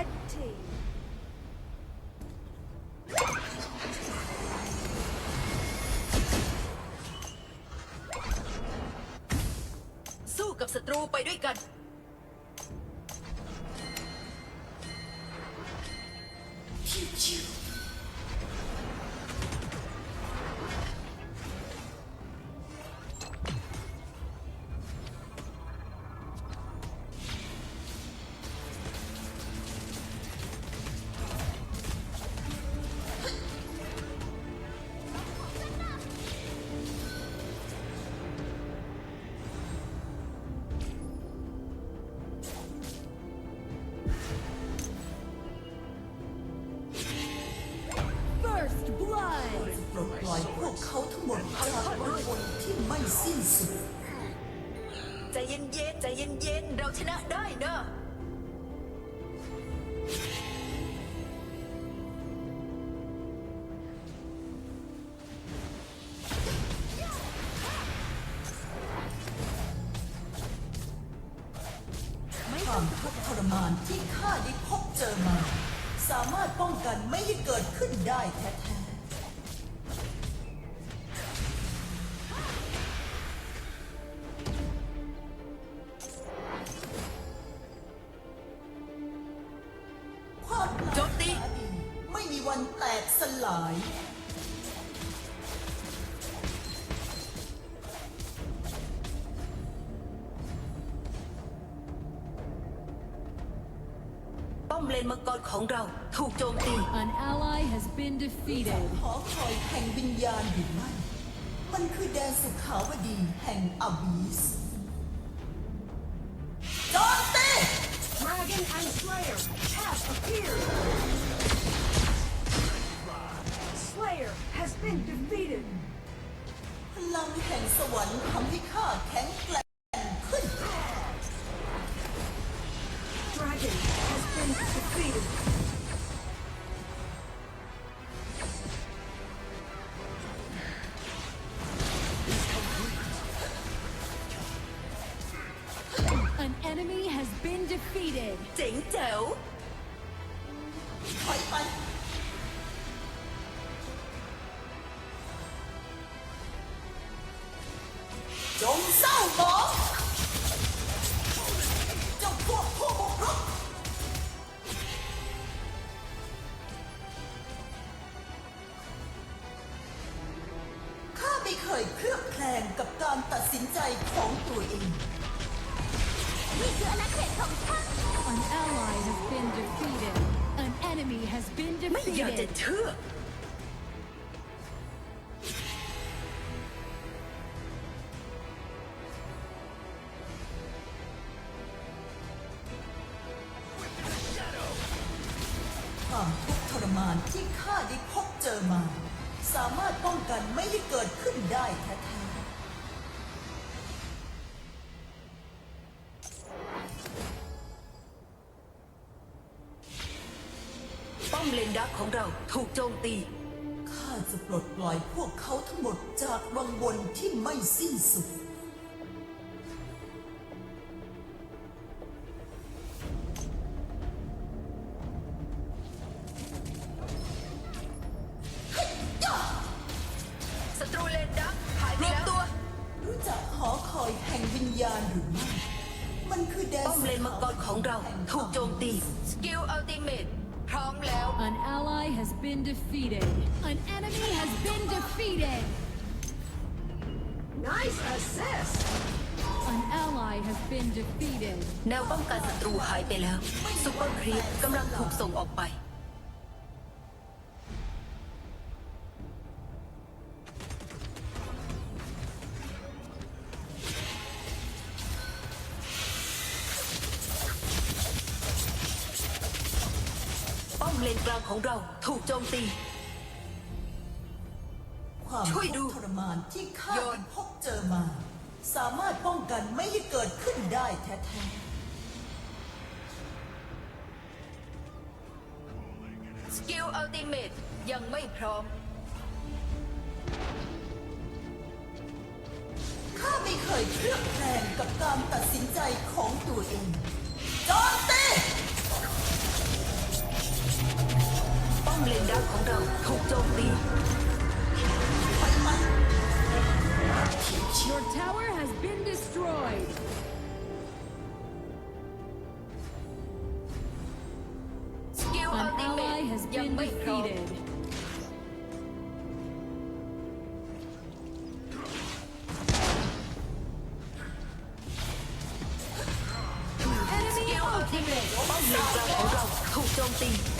Red team. สู้กับศัตรูไปด้วยกัน ชนะได้นะความทุกข์ทรมานที่ข้าได้พบเจอมา สามารถป้องกันไม่ให้เกิดขึ้นได้แท้ๆ Slayer has been defeated. พลังแห่งสวรรค์ทำให้ข้าแข็งแกร่ง dos, นดักของเราถูกโจมตี ข้าจะปลดปล่อยพวกเขาทั้งหมดจากวังวนที่ไม่สิ้นสุด defeated. An enemy has been defeated. Nice assist. An ally has been defeated. แนวป้องกันศัตรูหายไปแล้วซุปเปอร์ครีปกำลังถูกส่งออกไป ป้อมเลนกลางของเราถูกโจมตี ทุกข์ทรมานที่ข้าโยนได้พบเจอมา สามารถป้องกันไม่ให้เกิดขึ้นได้แท้ๆ สกิลอัลติเมตยังไม่พร้อม ข้าไม่เคยเคลือบแคลงกับการตัดสินใจของตัวเองจอมตีป้อมเลนดักของเราถูกโจมตี Your tower has been destroyed. Skill An ally has been defeated. Enemy ultimate. Không trông tình.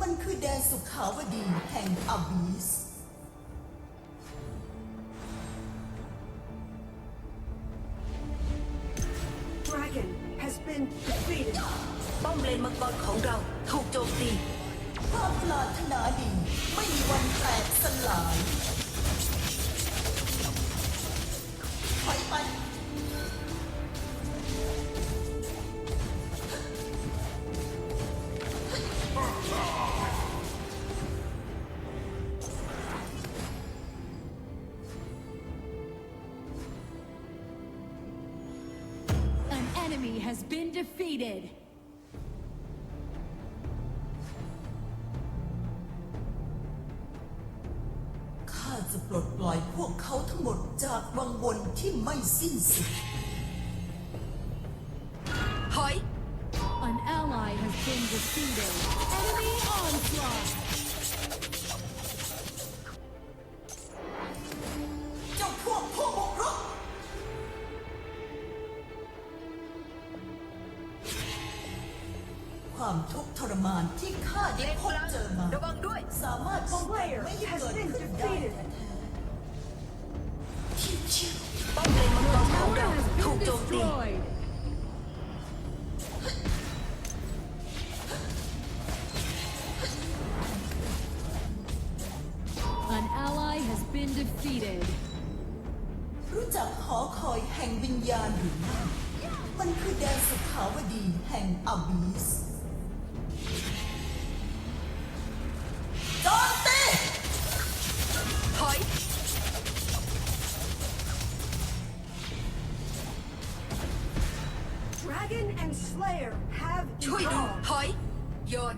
มันคือแดนสุขาวดีแห่งอบิส Dragon has been defeated. ป้อมเลนมังกรของเราถูกโจมตี ความปรารถนาดีไม่มีวันแตกสลาย จะปลดปล่อยพวกเขาทั้งหมดจากวังวนที่ไม่สิ้นสุดถอย An ally has been defeated. Enemy onslaught. Been defeated. ๆรู้จักหอคอยแห่งวิญญาณหรือไม่มันคือแดนสุขาวดีแห่งอบิสโจมตีถอย Dragon and Slayer have ช่วยดู evolved. ถอย โยน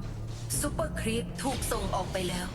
ซูเปอร์ครีปถูกส่งออกไปแล้ว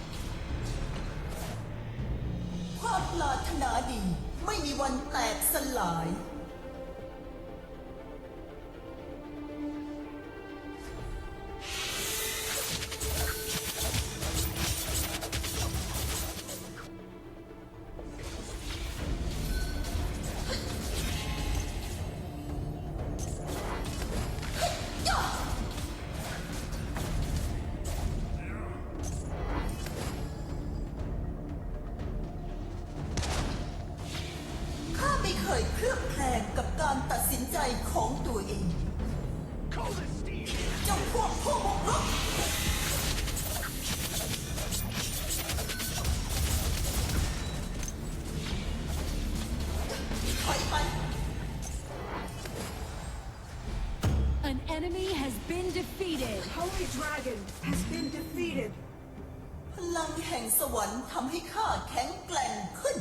enemy has been defeated. Holy Dragon has been defeated. พลังแห่งสวรรค์ทำให้ข้าแข็งแกร่งขึ้น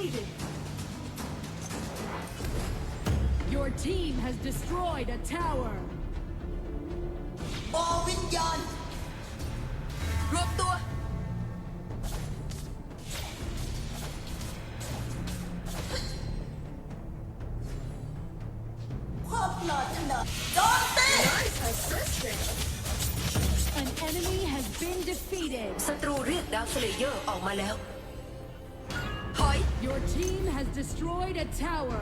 completed. Your team has destroyed a tower. All been done. Tower.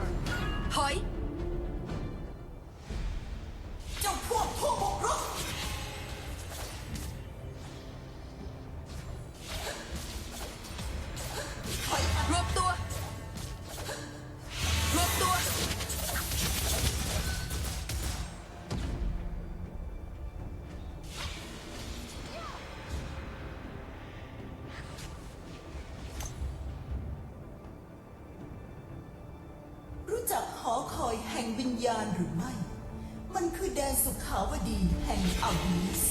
วิญญาณหรือไม่ มันคือแดนสุขาวดีแห่งอาวิส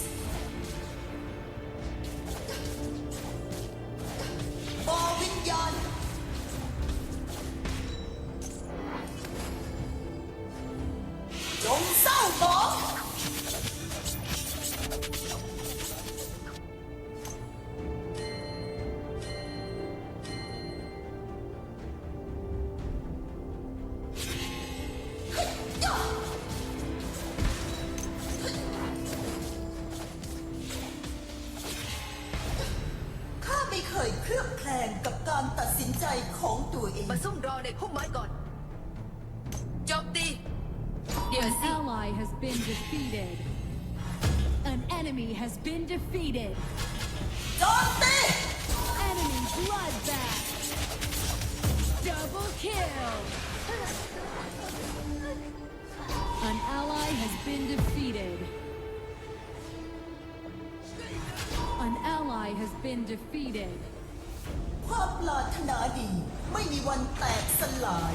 kill. An ally has been defeated. An ally has been defeated. ความปรารถนาดีไม่มีวันแตกสลาย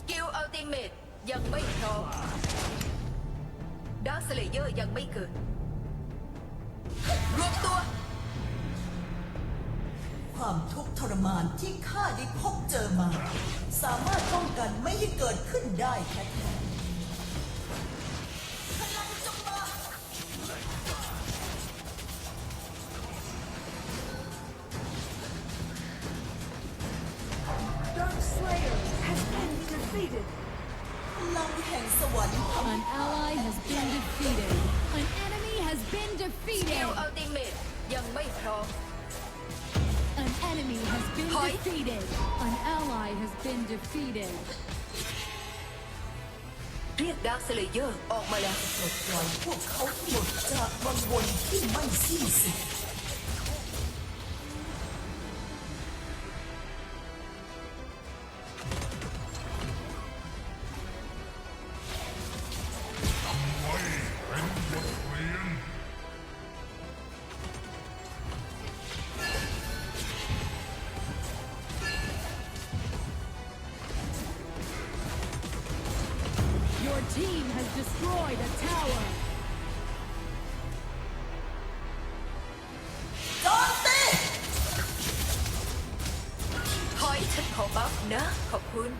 สกิลอัลติเมตยังไม่พร้อมดาวสเลเยอร์ยังไม่เกิด รวมตัว ความทุกข์ทรมานที่ข้าได้พบเจอมา สามารถป้องกันไม่ให้เกิดขึ้นได้แท้ สกิ defeated. ลอัลติเมตยังไม่พร้อม An enemy has been Hi. defeated. An ally has been defeated. เรียกดาวสเลเยอร์ออกมาแล้ว ปลดปล่อยพวกเขาทั้งหมดจากวังวนที่ไม่สิ้นสุด ขอบคุณ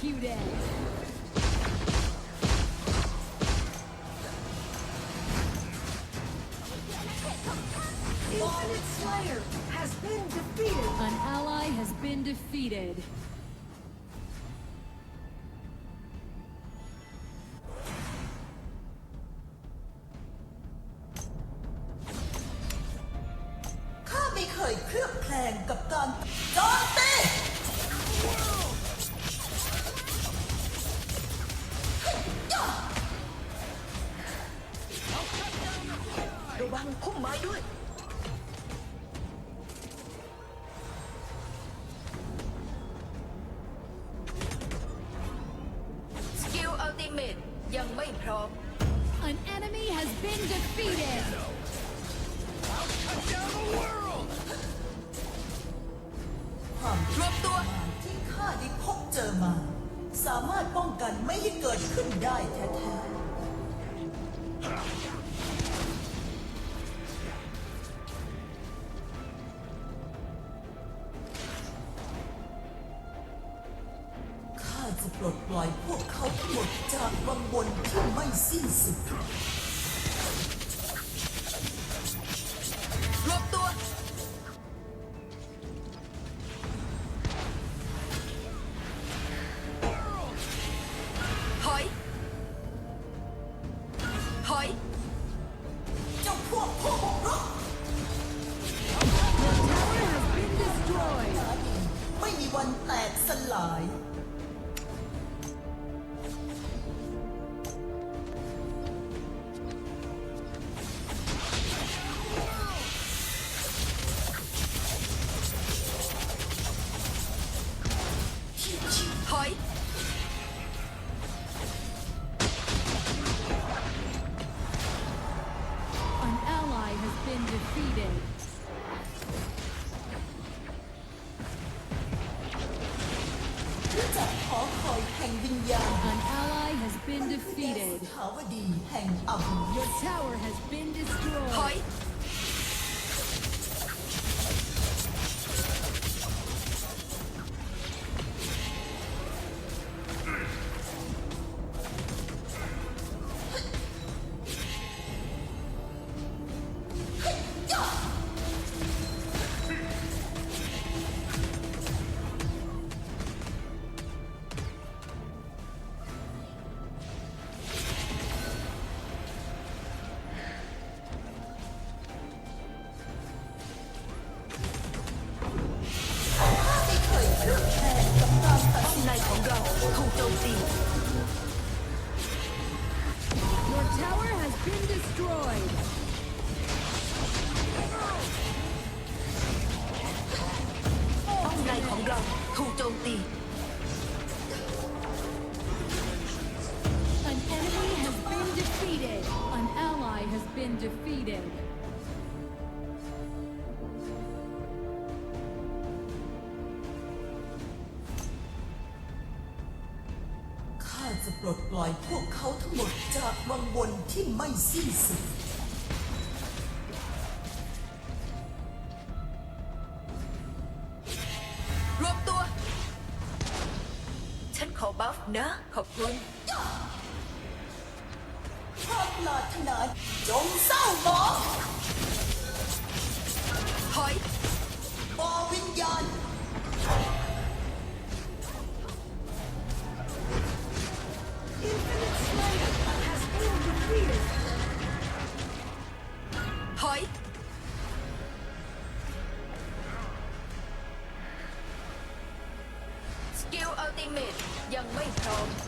Infinite Slayer has been defeated. An ally has been defeated. ไม่พร้อม An enemy has been defeated. ความรวบตัวที่ข้าได้พบเจอมา สามารถป้องกันไม่ให้เกิดขึ้นได้ defeated. จะปลดปล่อยพวกเขาทั้งหมดจากวังวนที่ไม่สิ้นสุด มจยังไม่พร้อม